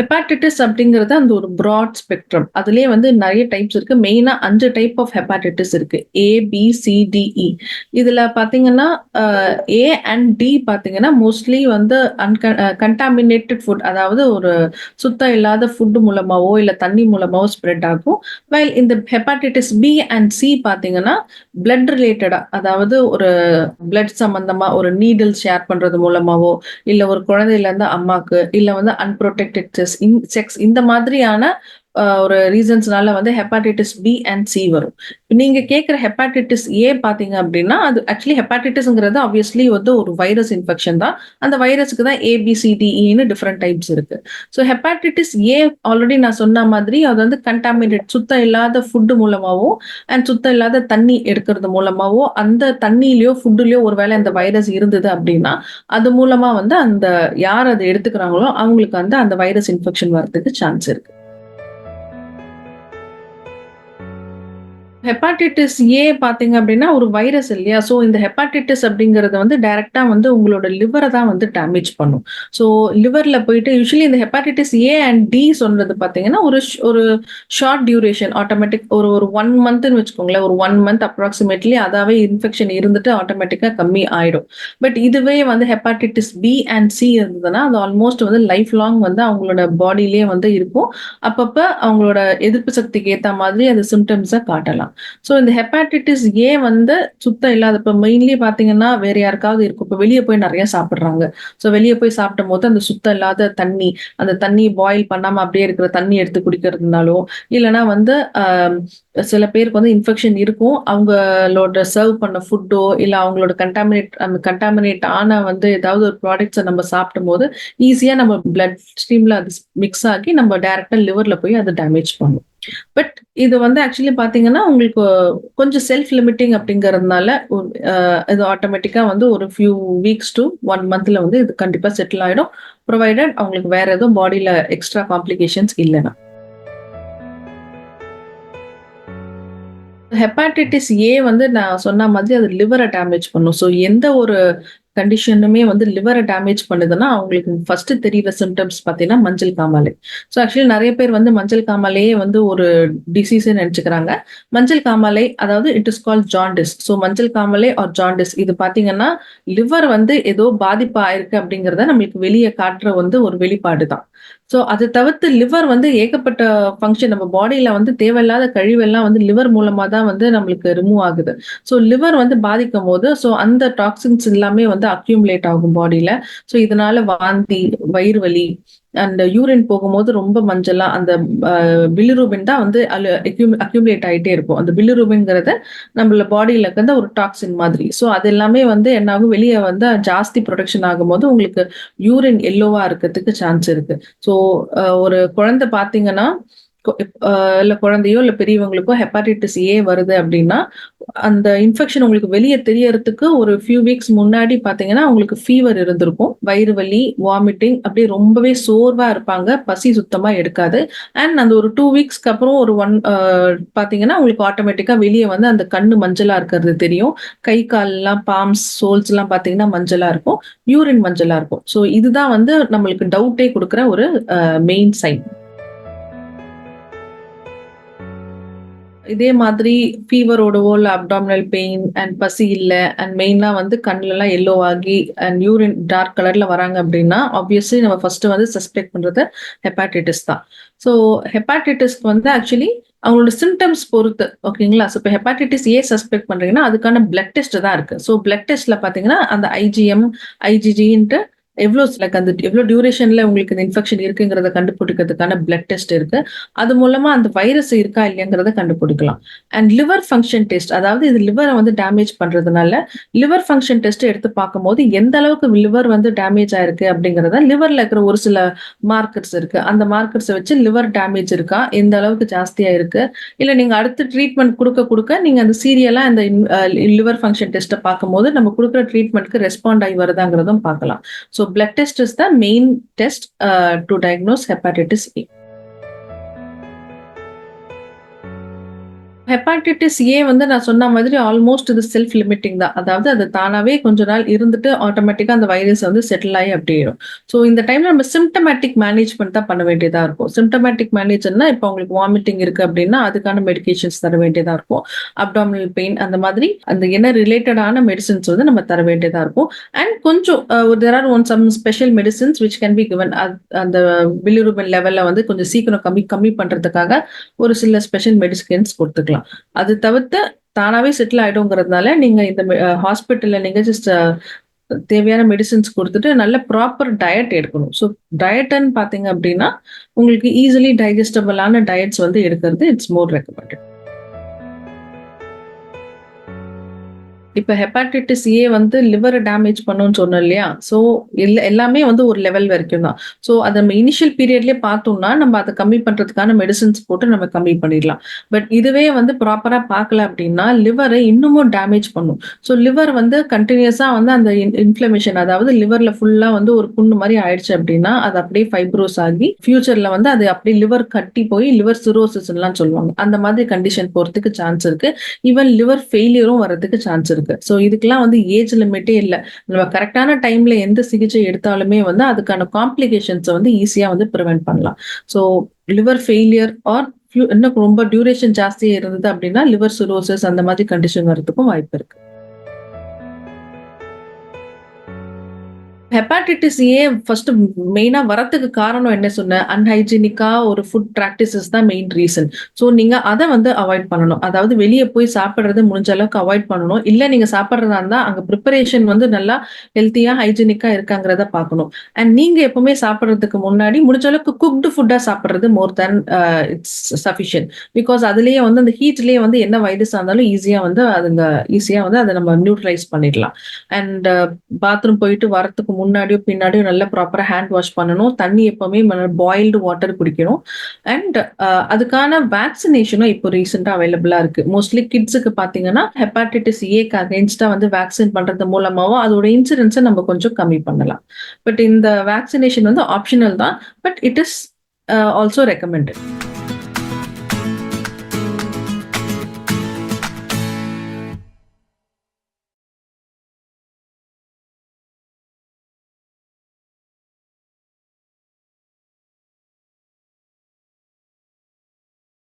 Hepatitis அப்படிங்கிறது அந்த ஒரு ப்ராட் ஸ்பெக்ட்ரம் அதுலயே வந்து நிறைய டைப்ஸ் இருக்கு. மெயினா அஞ்சு டைப் ஆஃப் ஹெப்பாட்டிட்டிஸ் இருக்கு. ஏ பி சி இதுல பாத்தீங்கன்னா ஏ அண்ட் டி பாத்தீங்கன்னா மோஸ்ட்லி வந்து கண்டாமினேட்டட் ஃபுட் அதாவது ஒரு சுத்தம் இல்லாத ஃபுட் மூலமாவோ இல்ல தண்ணி மூலமாவோ ஸ்ப்ரெட் ஆகும். வைல் இந்த ஹெப்பாட்டிட்டிஸ் பி அண்ட் சி பாத்தீங்கன்னா பிளட் ரிலேட்டடா அதாவது ஒரு பிளட் சம்பந்தமா ஒரு நீடில் ஷேர் பண்றது மூலமாவோ இல்ல ஒரு குழந்தையில இருந்து அம்மாக்கு இல்ல வந்து அன்ப்ரொடெக்டட் செக்ஸ் இந்த மாதிரியான ஒரு ரீசன்ஸ்னால வந்து ஹெப்பாட்டிட்டிஸ் பி அண்ட் சி வரும். நீங்க கேட்குற ஹெப்பாட்டிட்டிஸ் ஏ பாத்தீங்க அப்படின்னா அது ஆக்சுவலி ஹெப்பாட்டிட்டிஸ்ங்கிறது ஆப்வியஸ்லி வந்து ஒரு வைரஸ் இன்ஃபெக்ஷன் தான். அந்த வைரஸ்க்கு தான் ஏபிசிடிஇன்னு டிஃப்ரெண்ட் டைப்ஸ் இருக்கு. ஸோ ஹெப்பாட்டிட்டிஸ் ஏ ஆல்ரெடி நான் சொன்ன மாதிரி அது வந்து கண்டாமினேட் சுத்தம் இல்லாத ஃபுட்டு மூலமாவோ அண்ட் சுத்தம் இல்லாத தண்ணி எடுக்கிறது மூலமாவோ அந்த தண்ணியிலயோ ஃபுட்டுலயோ ஒருவேளை அந்த வைரஸ் இருந்தது அப்படின்னா அது மூலமா வந்து அந்த யார் அதை எடுத்துக்கிறாங்களோ அவங்களுக்கு வந்து அந்த வைரஸ் இன்ஃபெக்ஷன் வர்றதுக்கு சான்ஸ் இருக்கு. ஹெப்பாட்டிட்டிஸ் ஏ பார்த்தீங்க அப்படின்னா ஒரு வைரஸ் இல்லையா? ஸோ இந்த ஹெப்பாட்டிட்டிஸ் அப்படிங்கிறது வந்து டைரெக்டாக வந்து உங்களோட லிவரை தான் வந்து டேமேஜ் பண்ணும். ஸோ லிவரில் போயிட்டு யூஸ்வலி இந்த ஹெப்பாட்டிட்டிஸ் ஏ அண்ட் டி சொல்றது பார்த்தீங்கன்னா ஒரு ஒரு ஷார்ட் டியூரேஷன் ஆட்டோமேட்டிக் ஒரு ஒரு ஒன் மந்த்னு வச்சுக்கோங்களேன். ஒரு ஒன் மந்த் அப்ராக்சிமேட்லி அதாவே இன்ஃபெக்ஷன் இருந்துட்டு ஆட்டோமேட்டிக்காக கம்மி ஆயிடும். பட் இதுவே வந்து ஹெப்பாட்டிட்டிஸ் பி அண்ட் சி இருந்ததுன்னா அது ஆல்மோஸ்ட் வந்து லைஃப் லாங் வந்து அவங்களோட பாடியிலேயே வந்து இருக்கும். அப்பப்போ அவங்களோட எதிர்ப்பு சக்திக்கு ஏற்ற மாதிரி அந்த சிம்டம்ஸை காட்டலாம். ஸோ இந்த ஹெப்பாட்டிட்டிஸ் ஏ வந்து சுத்தம் இல்லாத இப்போ மெயின்லி பார்த்தீங்கன்னா வேற யாருக்காவது இருக்கும். இப்போ வெளியே போய் நிறைய சாப்பிட்றாங்க. ஸோ வெளியே போய் சாப்பிடும் போது அந்த சுத்தம் இல்லாத தண்ணி அந்த தண்ணி பாயில் பண்ணாமல் அப்படியே இருக்கிற தண்ணி எடுத்து குடிக்கிறதுனாலோ இல்லைனா வந்து சில பேருக்கு வந்து இன்ஃபெக்ஷன் இருக்கும். அவங்களோட சர்வ் பண்ண ஃபுட்டோ இல்லை அவங்களோட கண்டாமினேட் அந்த கண்டாமினேட் ஆன வந்து ஏதாவது ஒரு ப்ராடக்ட்ஸை நம்ம சாப்பிடும் போது ஈஸியாக நம்ம பிளட் ஸ்ட்ரீம்ல அது மிக்ஸ் ஆகி நம்ம டேரெக்டாக லிவர்ல போய் அதை டேமேஜ் பண்ணும். பட் இது வந்து ஆக்சுவலி பாத்தீங்கன்னா உங்களுக்கு கொஞ்சம் செல்ஃப் லிமிட்டிங் அப்படிங்கறதுனால இது ஆட்டோமேட்டிக்கா வந்து ஒரு ஃபியூ வீக்ஸ் டு ஒன் மந்த்ல வந்து இது கண்டிப்பா செட்டில் ஆயிடும். ப்ரொவைடட் அவங்களுக்கு வேற எதுவும் பாடியில எக்ஸ்ட்ரா காம்ப்ளிகேஷன்ஸ் இல்லைன்னா. ஹெப்பாட்டிட்டிஸ் ஏ வந்து நான் சொன்ன மாதிரி அது லிவரை டேமேஜ் பண்ணும். ஸோ எந்த ஒரு கண்டிஷனுமே வந்து லிவரை டேமேஜ் பண்ணுதுன்னா அவங்களுக்கு ஃபர்ஸ்ட் தெரியுற சிம்டம்ஸ் பார்த்தீங்கன்னா மஞ்சள் காமாலை. ஸோ ஆக்சுவலி நிறைய பேர் வந்து மஞ்சள் காமாலையே வந்து ஒரு டிசீஸ்ன்னு நினச்சிக்கிறாங்க. மஞ்சள் காமாலை அதாவது it is call jaundice so மஞ்சள் காமாலை ஆர் ஜாண்டிஸ் இது பார்த்தீங்கன்னா லிவர் வந்து ஏதோ பாதிப்பு ஆயிருக்கு அப்படிங்கிறத நம்மளுக்கு வெளியே காட்டுற வந்து ஒரு வெளிப்பாடு தான். ஸோ அதை தவிர்த்து லிவர் வந்து ஏகப்பட்ட ஃபங்க்ஷன் நம்ம பாடியில வந்து தேவையில்லாத கழிவெல்லாம் வந்து லிவர் மூலமா தான் வந்து நம்மளுக்கு ரிமூவ் ஆகுது. ஸோ லிவர் வந்து பாதிக்கும் போது ஸோ அந்த டாக்ஸின்ஸ் எல்லாமே வந்து அக்யூமுலேட் ஆகும் பாடியில ஸோ இதனால வாந்தி வயிறு வலி அந்த யூரின் போகும்போது ரொம்ப மஞ்சளா அந்த பிலிரூபின் தான் வந்து அக்யூமுலேட் ஆகிட்டே இருக்கும். அந்த பிலிரூபின்ங்கிறத நம்மள பாடியில இருக்கிற ஒரு டாக்ஸின் மாதிரி. ஸோ அது எல்லாமே வந்து என்னாகும்? வெளியே வந்து ஜாஸ்தி ப்ரொடக்ஷன் ஆகும்போது உங்களுக்கு யூரின் எல்லோவா இருக்கிறதுக்கு சான்ஸ் இருக்கு. ஸோ ஒரு குழந்தை பார்த்தீங்கன்னா இல்லை குழந்தையோ இல்லை பெரியவங்களுக்கோ ஹெப்பாட்டிட்டிஸ் ஏ வருது அப்படின்னா அந்த இன்ஃபெக்ஷன் உங்களுக்கு வெளியே தெரியறதுக்கு ஒரு ஃபியூ வீக்ஸ் முன்னாடி பார்த்தீங்கன்னா உங்களுக்கு ஃபீவர் இருந்திருக்கும். வயிறு வலி வாமிட்டிங் அப்படியே ரொம்பவே சோர்வாக இருப்பாங்க. பசி சுத்தமாக எடுக்காது. அண்ட் அந்த ஒரு டூ வீக்ஸ்க்கு அப்புறம் ஒரு ஒன் பார்த்தீங்கன்னா உங்களுக்கு ஆட்டோமேட்டிக்காக வெளியே வந்து அந்த கண்ணு மஞ்சளாக இருக்கிறது தெரியும். கை கால்லாம் பாம்ஸ் சோல்ஸ்லாம் பார்த்தீங்கன்னா மஞ்சளாக இருக்கும். யூரின் மஞ்சளாக இருக்கும். ஸோ இதுதான் வந்து நம்மளுக்கு டவுட்டே கொடுக்குற ஒரு மெயின் சைன் இதே மாதிரி ஃபீவரோடவோ இல்லை அப்டாமினல் பெயின் அண்ட் பசி இல்லை அண்ட் மெயினாக வந்து கண்ணுலலாம் எல்லோ ஆகி அண்ட் யூரின் டார்க் கலரில் வராங்க அப்படின்னா ஆப்வியஸ்லி நம்ம ஃபர்ஸ்ட் வந்து சஸ்பெக்ட் பண்றது ஹெப்பாட்டிட்டிஸ் தான். ஸோ ஹெப்பாட்டிட்டிஸ்க்கு வந்து ஆக்சுவலி அவங்களோட சிம்டம்ஸ் பொறுத்து ஓகேங்களா ஸோ இப்போ ஹெப்பாட்டிட்டிஸ் ஏ சஸ்பெக்ட் பண்ணுறீங்கன்னா அதுக்கான பிளட் டெஸ்ட் தான் இருக்குது ஸோ பிளட் டெஸ்ட்டில் பார்த்தீங்கன்னா அந்த ஐஜிஎம் ஐஜிஜின்ட்டு எவ்வளோ லைக் அந்த எவ்வளோ டியூரேஷன்ல உங்களுக்கு இந்த இன்ஃபெக்ஷன் இருக்குங்கிறத கண்டுபிடிக்கிறதுக்கான பிளட் டெஸ்ட் இருக்கு. அது மூலமா அந்த வைரஸ் இருக்கா இல்லையாங்கிறத கண்டுபிடிக்கலாம். அண்ட் லிவர் ஃபங்க்ஷன் டெஸ்ட் அதாவது இது லிவரை வந்து டேமேஜ் பண்றதுனால லிவர் ஃபங்க்ஷன் டெஸ்ட் எடுத்து பார்க்கும்போது எந்த அளவுக்கு லிவர் வந்து டேமேஜ் ஆயிருக்கு அப்படிங்கிறத லிவர்ல இருக்கிற ஒரு சில மார்க்கர்ஸ் இருக்கு. அந்த மார்க்கர்ஸை வச்சு லிவர் டேமேஜ் இருக்கா? எந்த அளவுக்கு ஜாஸ்தியா இருக்கு? இல்ல நீங்க அடுத்து ட்ரீட்மெண்ட் கொடுக்க கொடுக்க நீங்க அந்த சீரியலா இந்த லிவர் ஃபங்க்ஷன் டெஸ்ட்டை பார்க்கும்போது நம்ம கொடுக்குற ட்ரீட்மெண்ட்க்கு ரெஸ்பாண்ட் ஆகி வருதாங்கிறதும் பார்க்கலாம். So blood test is the main test uh, to diagnose hepatitis A. Hepatitis A வந்து நான் சொன்ன மாதிரி ஆல்மோஸ்ட் இது செல்ஃப் லிமிட்டிங் தான். அதாவது அது தானாவே கொஞ்ச நாள் இருந்துட்டு ஆட்டோமேட்டிக்கா அந்த வைரஸ் வந்து செட்டில் ஆகி அப்படியேடும். ஸோ இந்த டைம்ல நம்ம சிம்டமேட்டிக் மேனேஜ்மெண்ட் தான் பண்ண வேண்டியதா இருக்கும். சிம்டமேட்டிக் மேனேஜ்னா இப்போ உங்களுக்கு வாமிட்டிங் இருக்கு அப்படின்னா, அதுக்கான மெடிகேஷன்ஸ் தர வேண்டியதா இருக்கும். அப்டாமினல் பெயின் அந்த மாதிரி அந்த என்ன ரிலேட்டடான மெடிசன்ஸ் வந்து நம்ம தர வேண்டியதா இருக்கும். அண்ட் கொஞ்சம் ஒரு there are one some special medicines which can be given அந்த பிலிருபின் லெவல்ல வந்து கொஞ்சம் சீக்கிரம் கம்மி கம்மி பண்றதுக்காக ஒரு சில ஸ்பெஷல் மெடிசன்ஸ் கொடுத்துக்கலாம் அது தவிர்த்து தானாவே செட்டில் ஆயிடுங்கிறதுனால நீங்க இந்த ஹாஸ்பிட்டல்ல நீங்க ஜஸ்ட் தேவையான மெடிசின்ஸ் கொடுத்துட்டு நல்ல ப்ராப்பர் டயட் எடுக்கணும். ஸோ டயட்டுன்னு பார்த்தீங்க அப்படின்னா, உங்களுக்கு ஈஸிலி டைஜஸ்டபிளான டயட்ஸ் வந்து எடுக்கிறது இட்ஸ் மோர் ரெக்கமெண்டட். இப்போ ஹெப்பாடைட்டிஸ் ஏ வந்து லிவர் டேமேஜ் பண்ணுன்னு சொன்னோம் இல்லையா? ஸோ எல் எல்லாமே வந்து ஒரு லெவல் வரைக்கும் தான். ஸோ அதை நம்ம இனிஷியல் பீரியட்லேயே பார்த்தோம்னா, நம்ம அதை கம்மி பண்ணுறதுக்கான மெடிசின்ஸ் போட்டு நம்ம கம்மி பண்ணிடலாம். பட் இதுவே வந்து ப்ராப்பராக பார்க்கல அப்படின்னா, லிவரை இன்னமும் டேமேஜ் பண்ணும். ஸோ லிவர் வந்து கண்டினியூஸாக வந்து அந்த இன் இன்ஃப்ளமேஷன் அதாவது லிவரில் ஃபுல்லாக வந்து ஒரு புண்ணு மாதிரி ஆயிடுச்சு அப்படின்னா, அது அப்படியே ஃபைப்ரோஸ் ஆகி ஃபியூச்சரில் வந்து அது அப்படியே லிவர் கட்டி போய் லிவர் சிரோசிஸ்லாம் சொல்லுவாங்க. அந்த மாதிரி கண்டிஷன் போகிறதுக்கு சான்ஸ் இருக்குது ஈவன் லிவர் ஃபெயிலியரும் வரதுக்கு சான்ஸ் இருக்கு. ஸோ இதுக்கெல்லாம் வந்து ஏஜ் லிமிட்டே இல்ல. நம்ம கரெக்டான டைம்ல எந்த சிகிச்சை எடுத்தாலுமே வந்து அதுக்கான காம்ப்ளிகேஷன்ஸ வந்து ஈஸியா வந்து ப்ரிவென்ட் பண்ணலாம். ஸோ லிவர் ஃபெயிலியர் ஆர் இன்னும் ரொம்ப டியூரேஷன் ஜாஸ்தியா இருந்தது அப்படின்னா, லிவர் சிரோசிஸ் அந்த மாதிரி கண்டிஷன் வரதுக்கும் வாய்ப்பு இருக்கு. ஹெப்பாடைட்டிஸ் ஏ ஃபர்ஸ்ட் மெயினா வரத்துக்கு காரணம் என்ன சொன்ன அன்ஹைஜீனிக்கா ஒரு ஃபுட் ப்ராக்டிசஸ் தான் மெயின் ரீசன். ஸோ நீங்க அதை வந்து அவாய்ட் பண்ணணும். அதாவது வெளியே போய் சாப்பிட்றது முடிஞ்ச அளவுக்கு அவாய்ட் பண்ணணும். இல்ல நீங்க சாப்பிட்றதா இருந்தா அங்க ப்ரிப்பரேஷன் வந்து நல்லா ஹெல்த்தியா, ஹைஜீனிக்கா இருக்காங்கிறத பார்க்கணும். அண்ட் நீங்க எப்பவுமே சாப்பிட்றதுக்கு முன்னாடி முடிஞ்ச அளவுக்கு குக்டு ஃபுட்டா சாப்பிட்றது more than it's sufficient. Because அதுலயே வந்து அந்த ஹீட்லயே வந்து என்ன வைரஸா இருந்தாலும் ஈஸியா வந்து அதுங்க ஈஸியா வந்து அதை நம்ம நியூட்ரலைஸ் பண்ணிடலாம். அண்ட் பாத்ரூம் uh, போயிட்டு வரத்துக்கு முன்னாடியோ, பின்னாடியோ நல்லா ப்ராப்பராக ஹேண்ட் வாஷ் பண்ணணும். தண்ணி எப்பவுமே பாயில்டு வாட்டர் குடிக்கணும். அண்ட் அதுக்கான வேக்சினேஷனும் இப்போ ரீசென்ட்டா அவைலபிளாக இருக்கு. மோஸ்ட்லி கிட்ஸுக்கு பார்த்தீங்கன்னா, ஹெப்பாட்டிட்டிஸ் ஏக்கு அகேன்ஸ்டாக வந்து வேக்சின் பண்றது மூலமாவோ அதோட இன்சூரன்ஸை நம்ம கொஞ்சம் கம்மி பண்ணலாம். பட் இந்த வேக்சினேஷன் வந்து ஆப்ஷனல் தான். But it is also recommended.